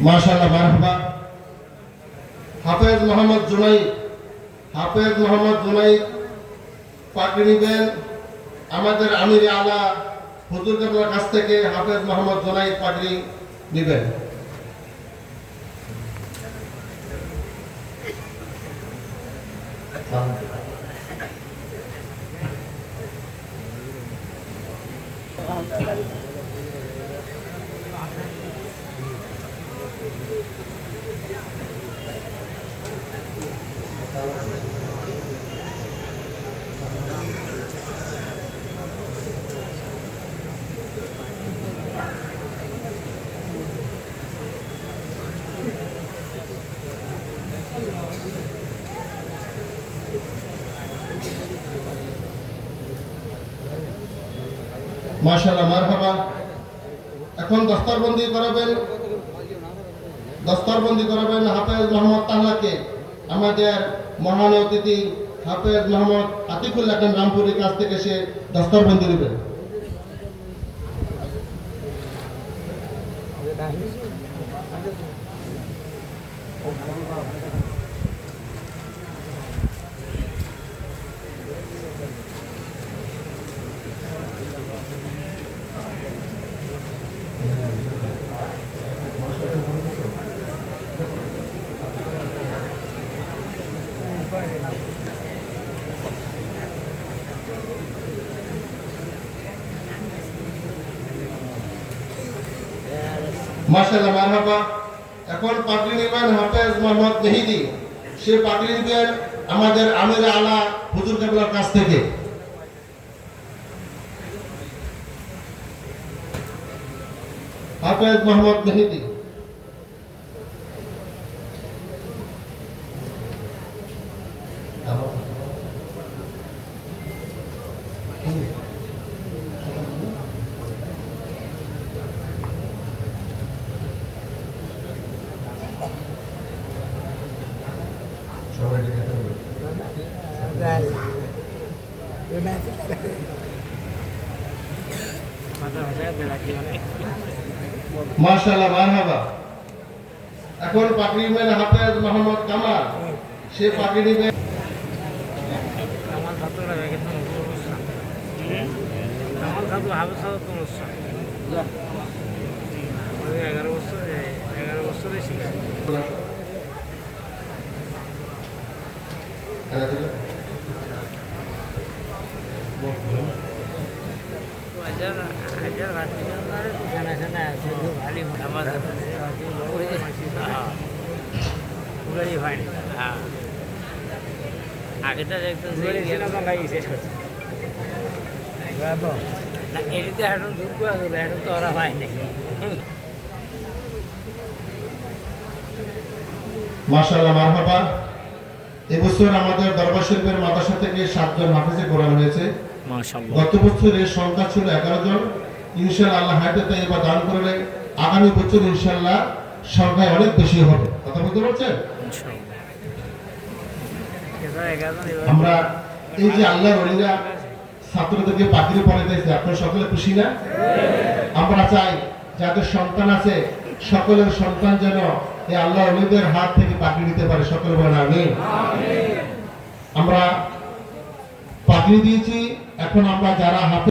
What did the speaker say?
মাশাআল্লাহ, মারহাবা। হাফেজ মোহাম্মদ জুনাই হাফেজ মোহাম্মদ জুনাই পাকড়ি নিবেন আমাদের আমির আলা হুজুর কেবলার কাছ থেকে হাফেজ মোহাম্মদ জুনাই পাকড়ি নিবেন মাশাআল্লাহ মারহাবা। এখন দস্তারবন্দি করাবেন। দস্তারবন্দি করাবেন হাফেজ মোহাম্মদ তাহলাকে আমাদের মহান অতিথি হাফেজ মোহাম্মদ আতিকুল্লাহ খান রামপুরের কাছ থেকে সে দস্তারবন্দি নেবেন মাশাআল্লাহ, মারহাবা। এখন পাগড়ি নেবেন হাফেজ মোহাম্মদ মেহিদি, সে পাগড়ি নেবেন আমাদের আমির আলা হুজুর কেবলার কাছ থেকে। হাফেজ মোহাম্মদ মেহিদি। মাশাআল্লাহ মারহাবা। এখন নেবেন হাফেজ মোহাম্মদ কামাল। সে তো এগারো বছর এগারো বছরে শিখেছি হাজার হাজার রাত্রি জানা জানা আছে ভালো আমার উড়াই হয়নি হ্যাঁ আগেটা না এটিতে এখন যোগ্য আসলে এখন তো ওরা হয়নি মাশাআল্লাহ মারহাবা। এবছর আমাদের দরবার শরীফের মাদ্রাসা থেকে সাতজন হাফেজে কোরআন হয়েছে। গত বছরের সংখ্যা ছিল এগারো জন। ইনশাল্লাহ আল্লাহ হায়াতে এবার দান করলে আগামী বছর ইনশাল্লাহ সংখ্যায় অনেক বেশি হবে। কথা বলতে পারছেন? আমরা এই যে আল্লাহ অলিরা ছাত্রদেরকে পাখিরে পড়ে দিয়েছে আপনারা সকলে খুশি না? আমরা চাই যাদের সন্তান আছে সকলের সন্তান যেন এই আল্লাহ অলিদের হাত থেকে পাখি দিতে পারে সকল বলেন আমি আমরা পাখি দিয়েছি এখন আমরা যারা হাতে